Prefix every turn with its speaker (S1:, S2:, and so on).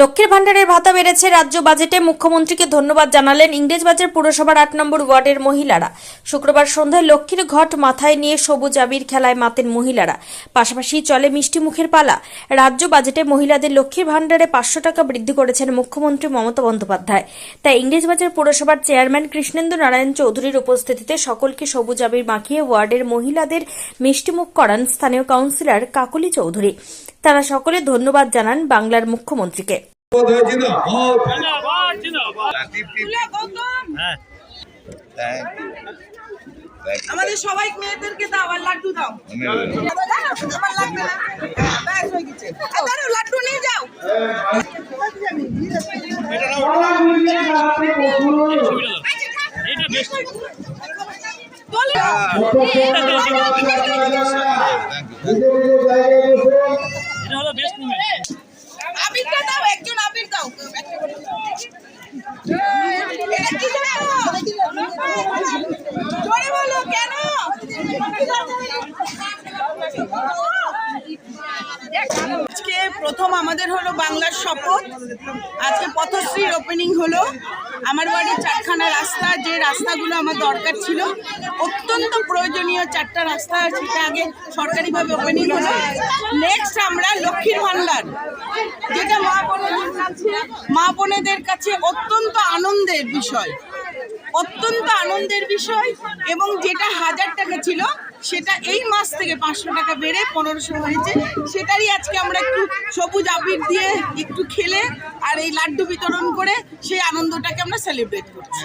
S1: লক্ষ্মীর ভাণ্ডারের ভাতা বেড়েছে রাজ্য বাজেটে। মুখ্যমন্ত্রীকে ধন্যবাদ জানালেন ইংরেজবাজার পুরসভার আট নম্বর ওয়ার্ডের মহিলারা। শুক্রবার সন্ধ্যায় লক্ষ্মীর ঘট মাথায় নিয়ে সবুজ আবির খেলায় মাতেন মহিলারা। পাশাপাশি চলে মিষ্টি মুখের পালা। রাজ্য বাজেটে মহিলাদের লক্ষ্মীর ভাণ্ডারে পাঁচশো টাকা বৃদ্ধি করেছেন মুখ্যমন্ত্রী মমতা বন্দ্যোপাধ্যায়। তাই ইংরেজবাজার পুরসভার চেয়ারম্যান কৃষ্ণেন্দু নারায়ণ চৌধুরীর উপস্থিতিতে সকলকে সবুজ আবির মাখিয়ে ওয়ার্ডের মহিলাদের মিষ্টিমুখ করান স্থানীয় কাউন্সিলর কাকলি চৌধুরী। তারা সকলে ধন্যবাদ জানান বাংলার মুখ্যমন্ত্রীকে।
S2: হ্যাঁ।
S3: আমাদের সবাই মেয়েদেরকে দাও আর লাড্ডু দাও। আমার লাগবে না। লাড্ডু নিয়ে যাও।
S2: বেশ এটা হলো বেস্ট মুভমেন্ট
S3: আজকে প্রথম আমাদের হলো বাংলার শপথ। আজকে পথশ্রীর ওপেনিং হলো। আমার বাড়ির চারখানা রাস্তা, যে রাস্তাগুলো আমার দরকার ছিল, অত্যন্ত প্রয়োজনীয় চারটা রাস্তা সেটা আগে সরকারিভাবে ওপেনিং হলো। নেক্সট আমরা লক্ষ্মীর ভান্ডার যেটা মা বোনেদের কাছে অত্যন্ত আনন্দের বিষয়। অত্যন্ত আনন্দের বিষয় এবং যেটা হাজার টাকা ছিল, সেটা এই মাস থেকে পাঁচশো টাকা বেড়ে পনেরোশো হয়েছে। সেটারই আজকে আমরা একটু সবুজ আবির দিয়ে একটু খেলে আর এই লাড্ডু বিতরণ করে সেই আনন্দটাকে আমরা সেলিব্রেট করছি।